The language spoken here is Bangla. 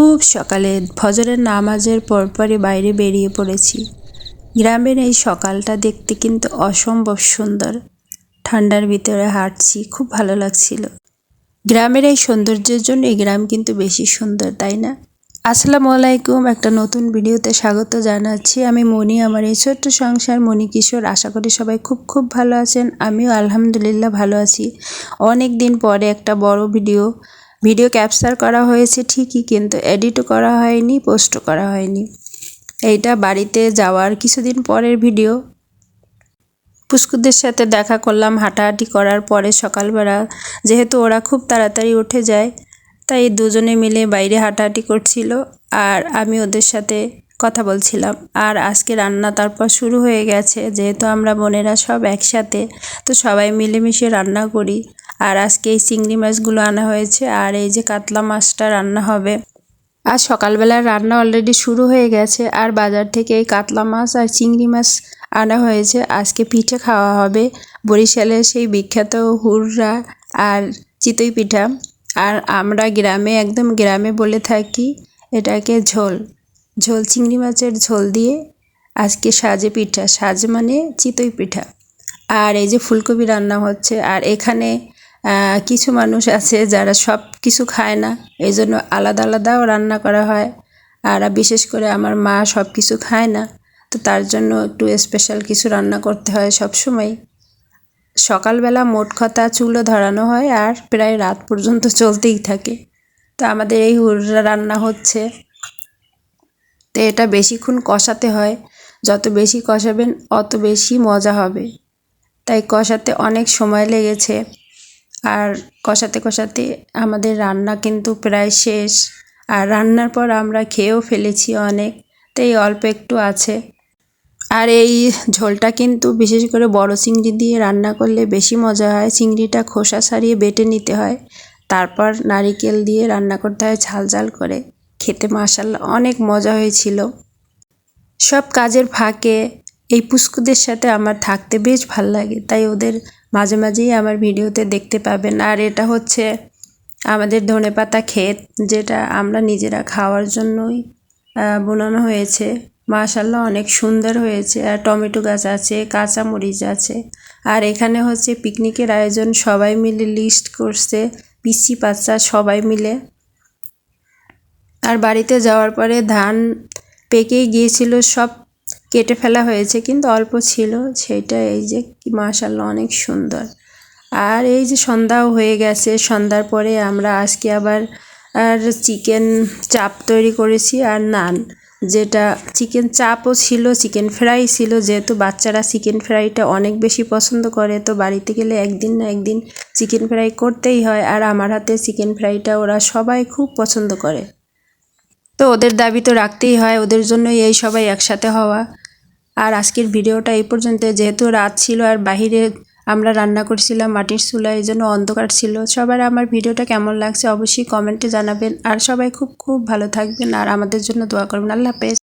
খুব সকালে ফজরের নামাজের পরপরই বাইরে বেরিয়ে পড়েছি। গ্রামের এই সকালটা দেখতে কিন্তু অসম্ভব সুন্দর। ঠান্ডার ভিতরে হাঁটছি, খুব ভালো লাগছিল। গ্রামের এই সৌন্দর্যের জন্য এই গ্রাম কিন্তু বেশি সুন্দর, তাই না? আসসালামু আলাইকুম, একটা নতুন ভিডিওতে স্বাগত জানাচ্ছি। আমি মনি, আমার এই ছোট্ট সংসার মনি কিশোর। আশা করি সবাই খুব খুব ভালো আছেন। আমিও আলহামদুলিল্লাহ ভালো আছি। অনেক দিন পরে একটা বড় ভিডিও ভিডিও ক্যাপচার করা হয়েছে ঠিকই, কিন্তু এডিটও করা হয়নি পোস্টও করা হয়নি। এইটা বাড়িতে যাওয়ার কিছুদিন পরের ভিডিও। পুষ্কুদের সাথে দেখা করলাম, হাঁটাহাঁটি করার পরে সকালবেলা। যেহেতু ওরা খুব তাড়াতাড়ি উঠে যায়, তাই দুজনে মিলে বাইরে হাঁটাহাঁটি করছিল আর আমি ওদের সাথে কথা বলছিলাম। আর আজকে রান্না তারপর শুরু হয়ে গেছে, যেহেতু আমরা বোনেরা সব একসাথে, তো সবাই মিলেমিশে রান্না করি। আর আজকে এই চিংড়ি মাছগুলো আনা হয়েছে, আর এই যে কাতলা মাছটা রান্না হবে। আর সকালবেলার রান্না অলরেডি শুরু হয়ে গেছে, আর বাজার থেকে এই কাতলা মাছ আর চিংড়ি মাছ আনা হয়েছে। আজকে পিঠে খাওয়া হবে। বরিশালের সেই বিখ্যাত হুররা আর চিতই পিঠা। আর আমরা গ্রামে, একদম গ্রামে বলে থাকি, এটাকে ঝোল। ঝোল, চিংড়ি মাছের ঝোল দিয়ে আজকে সাজে পিঠা। সাজ মানে চিতই পিঠা। আর এই যে ফুলকপি রান্না হচ্ছে, আর এখানে কিছু মানুষ আছে যারা সব কিছু খায় না। এই জন্য আলাদা আলাদাও রান্না করা হয়। আর বিশেষ করে আমার মা সব কিছু খায় না। তো তার জন্য একটু স্পেশাল কিছু রান্না করতে হয় সব সময় সকালবেলা মোট কথা চুলো ধরানো হয় আর প্রায় রাত পর্যন্ত চলতেই থাকে। তো আমাদের এই হুররা রান্না হচ্ছে। তো এটা বেশিক্ষণ কষাতে হয়। যত বেশি কষাবেন অত বেশি মজা হবে। তাই কষাতে অনেক সময় লেগেছে। আর কষাতে কষাতে আমাদের রান্না কিন্তু প্রায় শেষ। আর রান্নার পর আমরা খেয়েও ফেলেছি অনেক, তাই অল্প একটু আছে। আর এই ঝোলটা কিন্তু বিশেষ করে বড় চিংড়ি দিয়ে রান্না করলে বেশি মজা হয়। চিংড়িটা খোসা সারিয়ে বেটে নিতে হয়, তারপর নারিকেল দিয়ে রান্না করতে হয় ঝাল ঝাল করে। খেতে মাসাল্লাহ অনেক মজা হয়েছিল। সব কাজের ফাঁকে এই পুস্কুদের সাথে আমার থাকতে বেশ ভালো লাগে, তাই ওদের মাঝে মাঝেই আমার ভিডিওতে দেখতে পাবেন। আর এটা হচ্ছে আমাদের ধনেপাতা ক্ষেত, যেটা আমরা নিজেরা খাওয়ার জন্যই বোনানো হয়েছে। মাশাল্লাহ অনেক সুন্দর হয়েছে। আর টমেটো গাছ আছে কাঁচা মরিচ আছে। আর এখানে হচ্ছে পিকনিকের আয়োজন, সবাই মিলে লিস্ট করছে পিসি বাচ্চা সবাই মিলে। আর বাড়িতে যাওয়ার পরে ধান পেকেই গিয়েছিল, সব কেটে ফেলা হয়েছে, কিন্তু অল্প ছিল। সেটা এই যে মাশাল্লাহ অনেক সুন্দর। আর এই যে সন্ধ্যাও হয়ে গেছে, সন্ধ্যার পরে আমরা আজকে আবার আর চিকেন চাপ তৈরি করেছি আর নান। যেটা চিকেন চাপও ছিল, চিকেন ফ্রাই ছিল, যেহেতু বাচ্চারা চিকেন ফ্রাইটা অনেক বেশি পছন্দ করে, তো বাড়িতে গেলে একদিন না একদিন চিকেন ফ্রাই করতেই হয়। আর আমার হাতে চিকেন ফ্রাইটা ওরা সবাই খুব পছন্দ করে। তো ওদের দাবি তো রাখতেই হয়, ওদের জন্যই এই সবাই একসাথে হওয়া। আর আজকের ভিডিওটা এই পর্যন্ত। যেহেতু রাত ছিল আর বাহিরে আমরা রান্না করছিলাম, মাটির চুলা, এই জন্য অন্ধকার ছিল। সবার আমার ভিডিওটা কেমন লাগছে অবশ্যই কমেন্টে জানাবেন। আর সবাই খুব খুব ভালো থাকবেন আর আমাদের জন্য দোয়া করবেন। আল্লাহ হাফেজ।